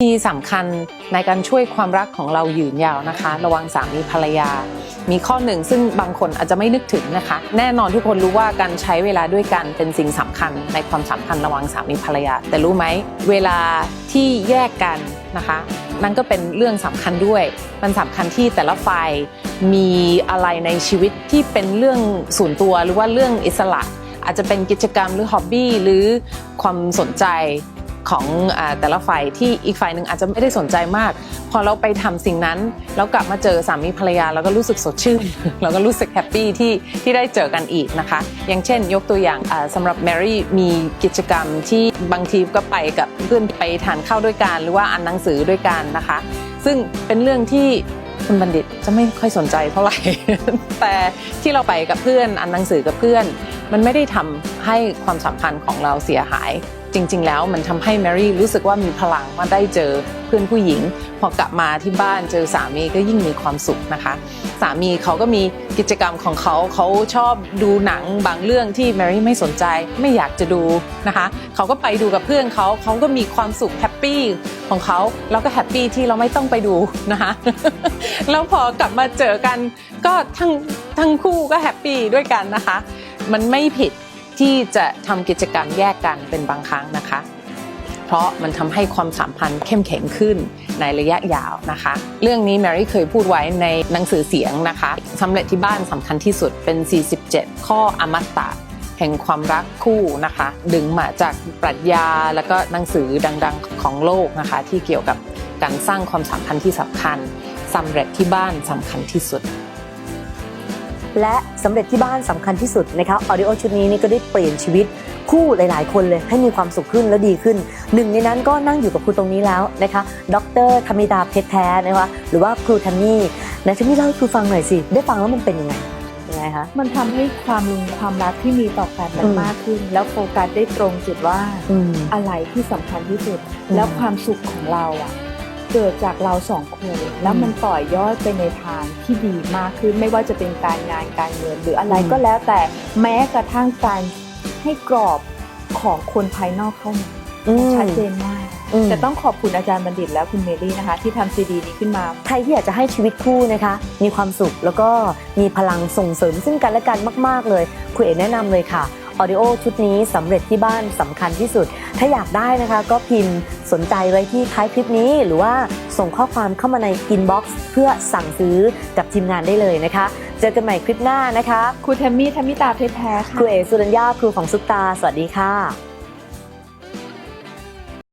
ที่สำคัญในการช่วยความรักของเรายืนยาวนะคะ ระว่างสามีภรรยา มีข้อหนึ่งซึ่งบางคนอาจจะไม่นึกถึงนะคะ แน่นอนทุกคนรู้ว่าการใช้เวลาด้วยกันเป็นสิ่งสำคัญในความสัมพันธ์ระหว่างสามีภรรยา แต่รู้ไหมเวลาที่แยกกันนะคะ นั่นก็เป็นเรื่องสำคัญด้วย มันสำคัญที่แต่ละฝ่ายมีอะไรในชีวิตที่เป็นเรื่องส่วนตัวหรือว่าเรื่องอิสระ อาจจะเป็นกิจกรรมหรือฮ็อบบี้หรือความสนใจ ของอแต่ละฝ่ายที่อีกฝ่ายหนึ่งอาจจะไม่ได้สนใจมาก พอเราไปทำสิ่งนั้นแล้วกลับมาเจอสามีภรรยาเราก็รู้สึกสดชื่นเราก็รู้สึกแฮปปี้ที่ที่ได้เจอกันอีกนะคะ อย่างเช่น ยกตัวอย่างอ่าสำหรับแมรี่มีกิจกรรมที่บางทีก็ไปกับเพื่อนไปทานข้าวด้วยกันหรือว่าอ่านหนังสือด้วยกันนะคะ ซึ่งเป็นเรื่องที่คุณบัณฑิตจะไม่ค่อยสนใจเท่าไหร่ แต่ที่เราไปกับเพื่อนอ่านหนังสือกับเพื่อน มันไม่ได้ทำให้ความสัมพันธ์ของเราเสียหาย จริง ๆ แล้วมันทำให้แมรี่รู้สึกว่ามีพลังว่าได้เจอเพื่อนผู้หญิง พอกลับมาที่บ้านเจอสามีก็ยิ่งมีความสุขนะคะ สามีเขาก็มีกิจกรรมของเขาเขาชอบดูหนังบางเรื่องที่แมรี่ไม่สนใจไม่อยากจะดูนะคะเขาก็ไปดูกับเพื่อนเขาเขาก็มีความสุขแฮปปี้ของเขาแล้วก็แฮปปี้ที่เราไม่ต้องไปดูนะคะแล้วพอกลับมาเจอกันก็ทั้งทั้งคู่ก็แฮปปี้ด้วยกันนะคะ มันไม่ผิด ที่จะทำกิจกรรมแยกกันเป็นบางครั้งนะคะ เพราะมันทำให้ความสัมพันธ์เข้มแข็งขึ้นในระยะยาวนะคะ เรื่องนี้แมรี่เคยพูดไว้ในหนังสือเสียงนะคะสำเร็จที่บ้านสำคัญที่สุดเป็น 47 ข้ออมตะแห่งความรักคู่นะคะ ดึงมาจากปรัชญาแล้วก็หนังสือดังๆของโลกนะคะ ที่เกี่ยวกับการสร้างความสัมพันธ์ที่สำคัญสำเร็จที่บ้านสำคัญที่สุด และสำเร็จที่บ้านสำคัญที่สุดนะคะออดิโอชุดนี้นี่ก็ได้เปลี่ยนชีวิตคู่หลาย ๆ คนเลยให้มีความสุขขึ้นและดีขึ้น หนึ่งในนั้นก็นั่งอยู่กับครูตรงนี้แล้วนะคะ ดรธมิดาเพชรแท้นะคะหรือว่าครูทัมมี่ไหนทัมมี่เล่าให้ครูฟังหน่อยสิ ได้ฟังแล้วมันเป็นยังไงยังไงคะมันทำให้ความลุงความรักที่มีต่อกันมัอืนมมากขึ้น แล้วโฟกัสได้ตรงจุดว่าอืมอะไรที่สำคัญที่สุดอืมแล้วความสุขของเราอะ เกิดจากเราสองคนแล้วมันต่อยอดไปในทางที่ดีมากขึ้นไม่ว่าจะเป็นการงานการเงินหรืออะไรก็แล้วแต่แม้กระทั่งการให้กรอบของคนภายนอกเข้ามาอืมชัดเจนมากอืมแต่ต้องขอบคุณอาจารย์บัณฑิตและคุณเมลี่นะคะ ที่ทำซีดีนี้ขึ้นมา ใครที่อยากจะให้ชีวิตคู่นะคะ มีความสุขแล้วก็มีพลังส่งเสริมซึ่งกันและกันมาก ๆ เลยคุณเอ๋แนะนำเลยค่ะออดิโอชุดนี้สำเร็จที่บ้านสำคัญที่สุด ถ้าอยากได้นะคะ ก็พิมพ์ สนใจไว้ที่ท้ายคลิปนี้ หรือว่าส่งข้อความเข้ามาในอินบ็อกซ์เพื่อสั่งซื้อกับทีมงานได้เลยนะคะ เจอกันใหม่คลิปหน้านะคะ ครูเทมมี่ธมิตาเพชรแท้ค่ะ ครูเอ๋สุรัญญาครูของซุปตา สวัสดีค่ะ